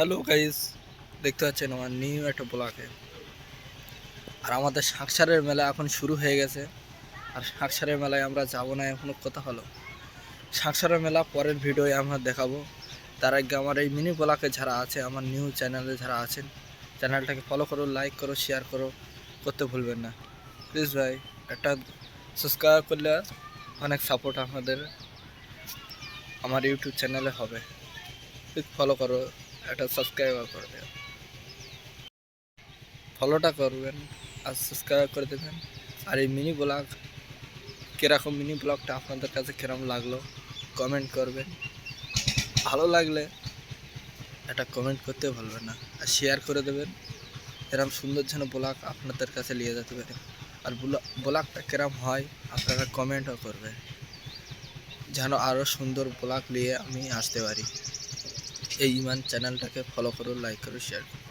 Hello guys দেখতে পাচ্ছেন আমার নিউ একটা ব্লকে আর আমাদের শাঁকসারের মেলা এখন শুরু হয়ে গেছে। আর শাঁকসারের মেলায় আমরা যাব না, এখনও কথা হলো। শাঁকসারের মেলা পরের ভিডিওয়ে আমরা দেখাবো। তার আগে আমার এই মিনি ব্লকে যারা আছে, আমার নিউ চ্যানেলে যারা আছেন চ্যানেলটাকে ফলো করো লাইক করো শেয়ার করো, করতে ভুলবেন না। প্লিজ ভাই, একটা সাবস্ক্রাইব করলে অনেক সাপোর্ট আপনাদের আমার ইউটিউব চ্যানেলে হবে। ফলো করো। একটা সাবস্ক্রাইবার করে দেবেন ফলোটা করবেন আর সাবস্ক্রাইব করে দেবেন। আর এই মিনি ব্লগ কীরকম মিনি ব্লগটা আপনাদের কাছে কীরকম লাগল কমেন্ট করবেন। ভালো লাগলে একটা কমেন্ট করতে ভুলবেন না। আর শেয়ার করে দেবেন। এরকম সুন্দর যেন ব্লগ আপনাদের কাছে নিয়ে যেতে পারে। আর ব্লগটা কিরম হয়, আপনারা কমেন্টও করবেন। যেন আরও সুন্দর ব্লগ নিয়ে আমি আসতে পারি। এই ইমান চ্যানেলটাকে ফলো করো লাইক করো শেয়ার করো।